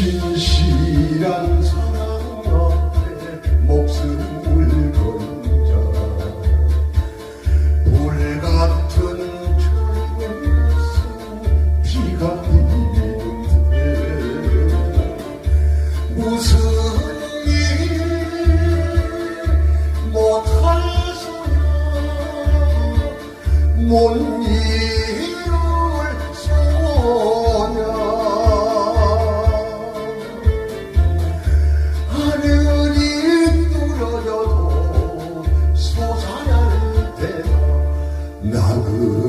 진실한 사랑 앞에 목숨을 걸자 불같은 철에서 비가 내리는데 무슨 일 못할 소야 못 Nahu.